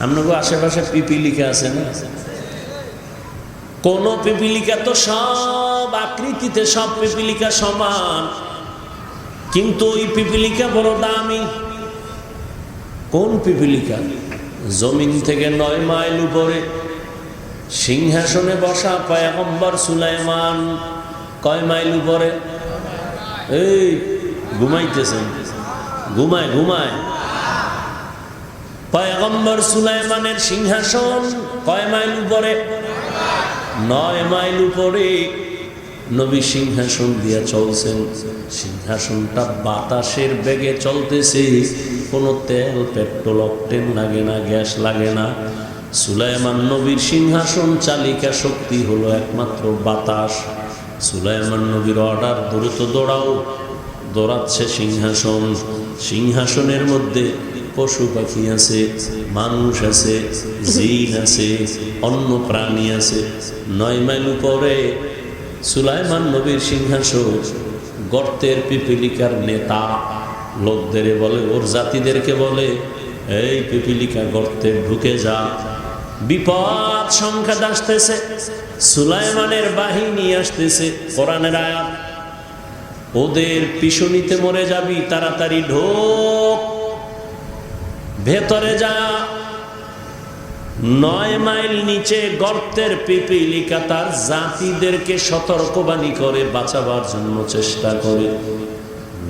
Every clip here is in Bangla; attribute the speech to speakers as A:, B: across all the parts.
A: আপনাকে আশেপাশে পিপিলিকা আছে না? কোন পিপিলিকা তো সব আকৃতিতে সব পিপিলিকা সমান। কিন্তু ওই পিপিলিকা বড় দামি। কোন পিপিলিকা জমিন থেকে নয় মাইল উপরে। সিংহাসনে বসা পয়গম্বর সুলাইমান কয় মাইল উপরে? এই, ঘুমাইতেছেন। ঘুমায় ঘুমায়। পয়গম্বর সুলাইমানের সিংহাসন কয় মাইল উপরে? নয় মাইল উপরে। নবী সিংহাসন দিয়া চলছেন। সিংহাসনটা বাতাসের বেগে চলতেছে। কোনো তেল, পেট্রোল, অকটেন লাগে না, গ্যাস লাগে না। সুলাইমান নবীর সিংহাসন চালিকা শক্তি হলো একমাত্র বাতাস। সুলাইমান নবীর অর্ডার, দ্রুত দৌড়াও। দৌড়াচ্ছে সিংহাসন। সিংহাসনের মধ্যে পশু পাখি আছে, মানুষ আছে, জিন আছে, অন্য প্রাণী আছে। নয় মাইল উপরে সুলাইমান নবীর সিংহাসন, গর্তের পিপিলিকার নেতা। লোকদের বলে, ওর জাতিদেরকে বলে, এই পিপিলিকা গর্তে ঢুকে যা। বিপদ সংখ্যা আসতেছে, সুলাইমানের বাহিনী আসতেছে, কোরআনের আয়াত। ওদের পিছনিতে মরে যাবি, তাড়াতাড়ি ঢোক ভেতরে যা নয় মাইল নিচে গর্তের পিপিলিকা তার জাতিদেরকে সতর্কবাণী করে, বাঁচাবার জন্য চেষ্টা করে।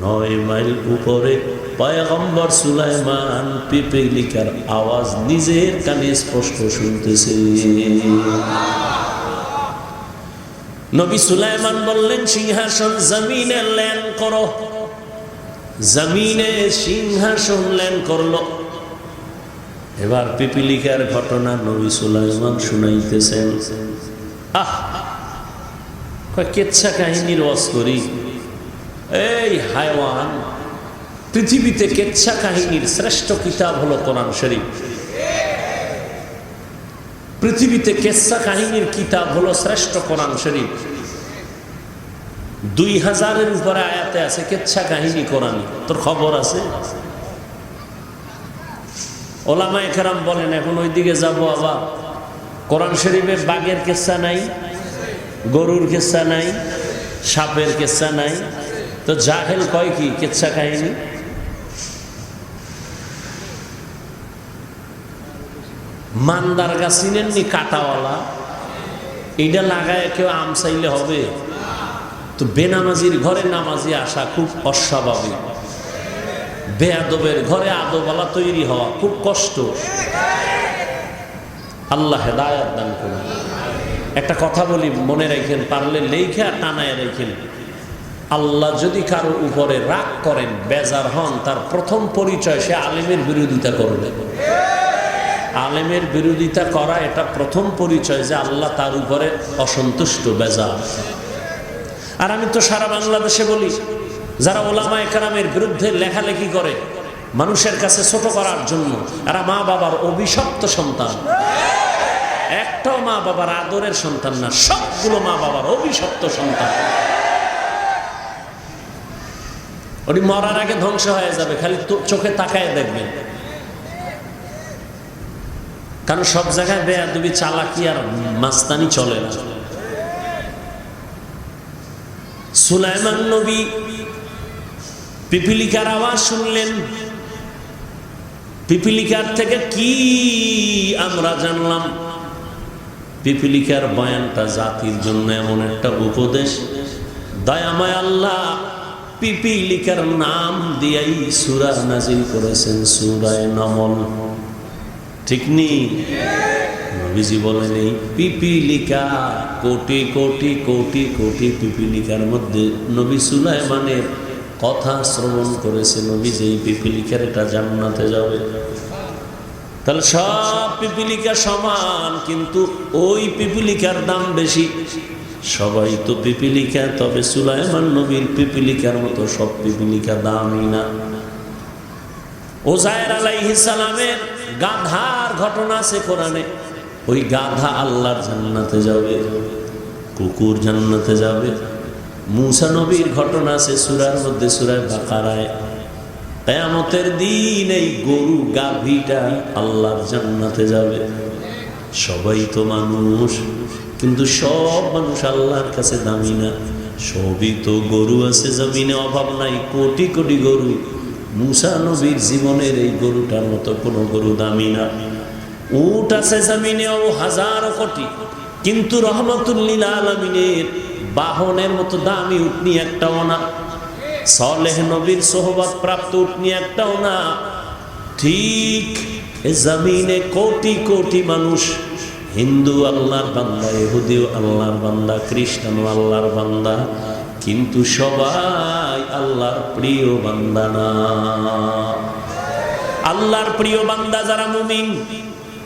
A: নয় মাইল উপরে পয়গম্বর সুলাইমান পিপিলিকার আওয়াজ নিজের কানে স্পষ্ট শুনতেছে। নবী সুলাইমান বললেন, সিংহাসন জমিনে ল্যান করো। জমিনে সিংহাসন ল্যান করল। এবার পিপিলিকার ঘটনা নবী সুলাইমান শুনাইতেছেন। কেচ্ছা কাহিনীর ওয়াজ করি এই হায়ওয়ান, পৃথিবীতে কেচ্ছা কাহিনীর শ্রেষ্ঠ কিতাব হলো কোরআন শরীফ। পৃথিবীতে কেচ্ছা কাহিনীর কিতাব হলো শ্রেষ্ঠ কোরআন শরীফ। দুই হাজারের উপরে আয়াতে আছে, কেচ্ছা কাহিনী কোরআন। তোর খবর আছে? ওলামা একরাম বলেন, এখন ওইদিকে যাব আবার। কোরআন শরীফে বাঘের কেসা নাই, গরুর কেসা নাই, সাপের কেসা নাই। তো জাহেল কয় কি কেচ্ছা কাহিনী? মান্দার গাছ চিনেননি কাটাওয়ালা? এইটা লাগায় কেউ আম চাইলে হবে। তো বেনামাজির ঘরে নামাজি আসা খুব অস্বাভাবিক। বেয়াদবের ঘরে আদবালা তৈরি হওয়া খুব কষ্ট। আল্লাহ হেদায়াত দান করুন। একটা কথা বলি, মনে রাখেন, পারলে লেখে আর টানায় রেখেন। আল্লাহ যদি কারও উপরে রাগ করেন, বেজার হন, তার প্রথম পরিচয় সে আলেমের বিরোধিতা করবে। আলেমের বিরোধিতা করা এটা প্রথম পরিচয় যে আল্লাহ তার উপরে অসন্তুষ্ট, বেজার। আর আমি তো সারা বাংলাদেশে বলি যারা ওলামা একরামের বিরুদ্ধে লেখালেখি করে, মানুষের কাছে ছোট করার জন্য, এরা মা বাবার অভিশপ্ত সন্তান। একটাও মা বাবার আদরের সন্তান না, সবগুলো মা বাবার অভিশপ্ত সন্তান। ওটি মরার আগে ধ্বংস হয়ে যাবে, খালি চোখে তাকায় দেখবেন। কারণ সব জায়গায় বেয়াদবি, চালাকি আর মাস্তানি চলে না। সুলাইমান নবী পিপিলিকার আওয়াজ শুনলেন। পিপিলিকার থেকে কি আমরা জানলাম? পিপিলিকার বয়ানটা জাতির জন্য এমন একটা উপদেশ। দয়াময় আল্লাহ পিপিলিকার নাম দিয়াই সুরা নাজিল করেছেন, সুরায় নমল। ঠিক নবীজি বলেন, এই পিপিলিকা কোটি কোটি কোটি কোটি পিপিলিকার মধ্যে নবী সুলাইমানের কথা শ্রবণ করেছে নবী যে পিপিলিকার এটা জান্নাতে যাবে। তাহলে সব পিপিলিকা সমান, কিন্তু ওই পিপিলিকার দাম বেশি। সবাই তো পিপিলিকা, তবে সুলাইমান নবীর পিপিলিকার মতো সব পিপিলিকা দামই না। ওজায়ের আলাইহিস সালামের গাধার ঘটনা আছে কোরআনে। ওই গাধা আল্লাহর জান্নাতে যাবে, কুকুর জান্নাতে যাবে। মুসা নবীর ঘটনা আছে সুরার মধ্যে সুরায় বাকারায়। কেয়ামতের দিন এই গরু গাভীটা আল্লাহর জান্নাতে যাবে। সবাই তো মানুষ, কিন্তু সব মানুষ আল্লাহর কাছে দামি না। সবই তো গরু আছে, জমিনে অভাব নাই, কোটি কোটি গরু। মুসা নবীর জীবনের এই গরুটার মতো কোনো গরু দামি না। উট আছে জমিনেও হাজারো কোটি, কিন্তু রহমতুল্লিল আলমিনের বাহনের মতো দামি উটনি একটাও না। সলেহ নবীর সোহবত প্রাপ্ত উটনি একটাও না। ঠিক জমিনে কোটি কোটি মানুষ। হিন্দু আল্লাহর বান্দা ইহুদিও আল্লাহর বান্দা, খ্রিস্টান আল্লাহর বান্দা, কিন্তু সবাই আল্লাহর প্রিয় বান্দা না। আল্লাহর প্রিয় বান্দা যারা মুমিন